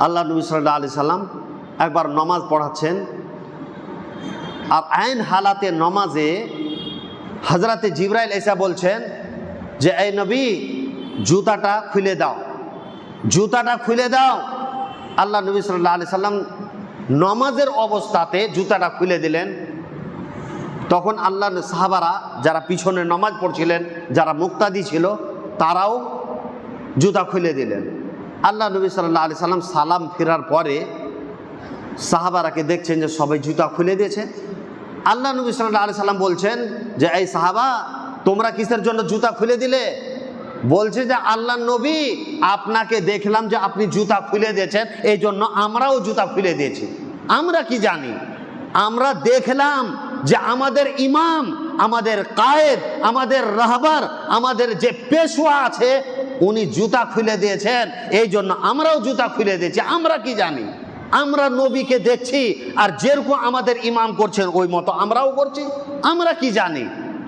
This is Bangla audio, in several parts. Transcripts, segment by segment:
আল্লাহ নবী সাল্লাহ আলি সাল্লাম একবার নমাজ পড়াচ্ছেন। আর আইন হালাতে নমাজে হজরতে জিব্রাইল এসা বলছেন যে, এই নবী, জুতাটা খুলে দাও। জুতাটা খুলে দাও। আল্লাহ নবী সাল্লাহ আলি সাল্লাম নমাজের অবস্থাতে জুতাটা খুলে দিলেন। তখন আল্লাহ সাহাবারা যারা পিছনে নমাজ পড়ছিলেন, যারা মুক্তাদি ছিল, তারাও জুতা খুলে দিলেন। আল্লাহ নবী সাল্লাহ আলি সাল্লাম সালাম ফেরার পরে সাহাবারাকে দেখছেন যে সবাই জুতা খুলে দিয়েছে। আল্লাহ নবী সাল্লাহ আলি সাল্লাম বলছেন যে, এই সাহাবা, তোমরা কিসের জন্য জুতা খুলে দিলে? বলছে যে, আল্লাহ নবী, আপনাকে দেখলাম যে আপনি জুতা খুলে দিয়েছেন এই জন্য আমরাও জুতা খুলে দিয়েছি। আমরা কি জানি? আমরা দেখলাম যে আমাদের ইমাম, আমাদের কায়েদ, আমাদের রাহবার, আমাদের যে পেশোয়া আছে উনি জুতা খুলে দিয়েছেন, এই জন্য আমরাও জুতা খুলে দিয়েছি। আমরা কি জানি? আমরা নবীকে দেখছি আর যেরকম আমাদের ইমাম করছেন, ওই মতো আমরাও করছি। আমরা কি জানি?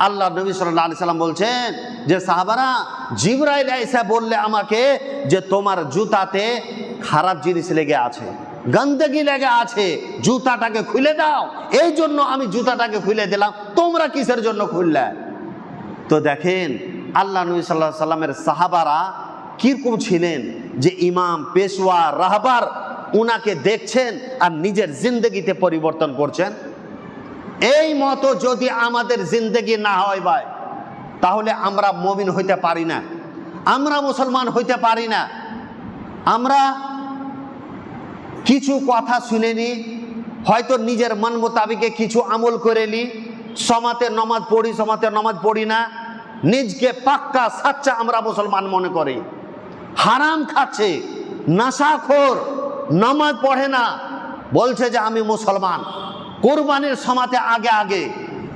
আল্লাহ নবী সাল্লাহ আলি সাল্লাম বলছেন যে, সাহাবারা, জিবরাইল আইসা বললে আমাকে যে, তোমার জুতাতে খারাপ জিনিস লেগে আছে, গন্দগি লেগে আছে, জুতাটাকে খুলে দাও। এই জন্য আমি জুতাটাকে খুলে দিলাম। তোমরা কিসের জন্য খুললে? তো দেখেন আল্লাহ নবী সাল্লাহ সাল্লামের সাহাবারা কীরকম ছিলেন যে ইমাম, পেশওয়া, রাহবার উনাকে দেখছেন আর নিজের জিন্দগিতে পরিবর্তন করছেন? এই মতো যদি আমাদের জিন্দগি না হয় ভাই, তাহলে আমরা মমিন হইতে পারি না। আমরা মুসলমান হইতে পারি না। আমরা কিছু কথা শুনে নি, হয়তো নিজের মন মোতাবিকে কিছু আমল করে নি। সমাতে নমাজ পড়ি, সমাতে নমাজ পড়ি না। নিজকে পাক্কা, সাচ্চা আমরা মুসলমান মনে করি। হারাম খাচ্ছে, নাশাখোর, নামাজ পড়ে না। বলছে যে আমি মুসলমান। কোরবানির সমাতে আগে আগে।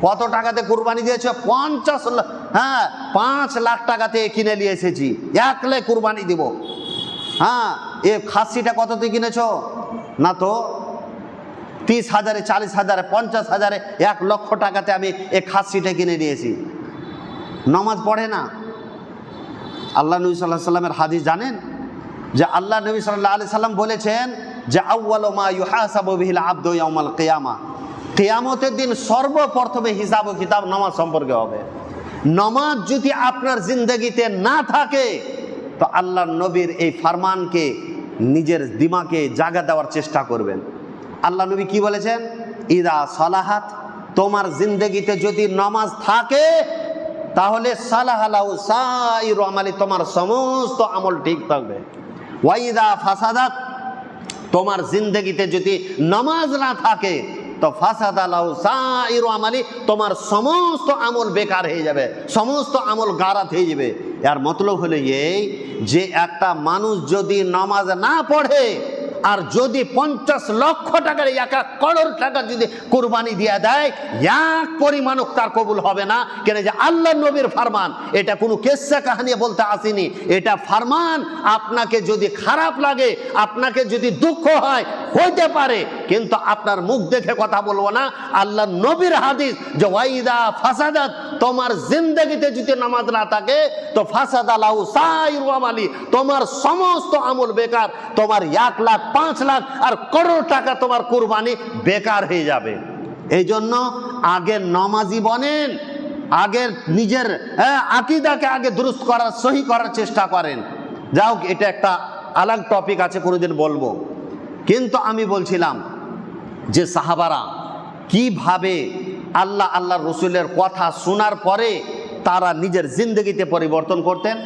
কত টাকাতে কোরবানি দিয়েছে? পঞ্চাশ হ্যাঁ পাঁচ লাখ টাকাতে কিনে নিয়ে এসেছি। এক লাখ কোরবানি দিব। হ্যাঁ এ খাসিটা কততে কিনেছ? না তো, তিরিশ হাজারে, চালিশ হাজারে, পঞ্চাশ হাজারে, এক লক্ষ টাকাতে আমি এ খাসিটা কিনে নিয়েছি। নমাজ পড়ে না। আল্লাহ নবী সাল্লাহ সাল্লামের হাদিস জানেন যে আল্লাহ নবী সাল্লাহ আলি সাল্লাম বলেছেন যে আউ্বাল মা ইউহাসাবু বিহিল আব্দু ইয়াউমাল কিয়ামা। কিয়ামতের দিন সর্বপ্রথমে হিসাব ও কিতাব নামাজ সম্পর্কে হবে। নমাজ যদি আপনার জিন্দগিতে না থাকে, তো আল্লাহ নবীর এই ফারমানকে, নিজের দিমাকে জাগা দেওয়ার চেষ্টা করবেন। আল্লাহ নবী কি বলেছেন? ইদা সালাহাত, তোমার জিন্দগিতে যদি নামাজ থাকে তাহলে সালাহালাউ সাইরু আমালি, তোমার সমস্ত আমল ঠিক থাকবে। ওয়াইদা ফাসাদাত, তোমার জিন্দগিতে যদি নামাজ না থাকে, তো ফাসাদালাউ সাইরু আমালি, তোমার সমস্ত আমল বেকার হয়ে যাবে, সমস্ত আমল গারাত হয়ে যাবে। এর মতলব হলো এই যে একটা মানুষ যদি নামাজ না পড়ে আর যদি পঞ্চাশ লক্ষ টাকার এক এক করোড় টাকা যদি কোরবানি দিয়ে দেয়, এক পরিমাণক তার কবুল হবে না। কেন যে আল্লাহ নবীর ফারমান, এটা কোনো কেসা কাহানি বলতে আসেনি। এটা ফারমান আপনাকে যদি খারাপ লাগে, আপনাকে যদি দুঃখ হয়, হইতে পারে। কিন্তু আপনার মুখ দেখে কথা বলব না। আল্লাহ নবীর হাদিস যে, ওয়াইদা ফাসাদাত তোমার জিন্দগিতে যদি নামাজ না থাকে, তো ফাসাদ সাইরু আমালি, তোমার সমস্ত আমল বেকার, তোমার এক লাখ পাঁচ লাখ আর করোড় টাকা তোমার কোরবানি বেকার হয়ে যাবে। এই জন্য আগে নমাজি বনেন, আগে নিজের আকিদাকে আগে দুরুস্ত করার, সহি করার চেষ্টা করেন। যাও এটা একটা আলাগ টপিক আছে, কোনোদিন বলব। কিন্তু আমি বলছিলাম যে সাহাবারা, কীভাবে আল্লাহ আল্লাহ রসুলের কথা শোনার পরে তারা নিজের জিন্দগিতে পরিবর্তন করতেন?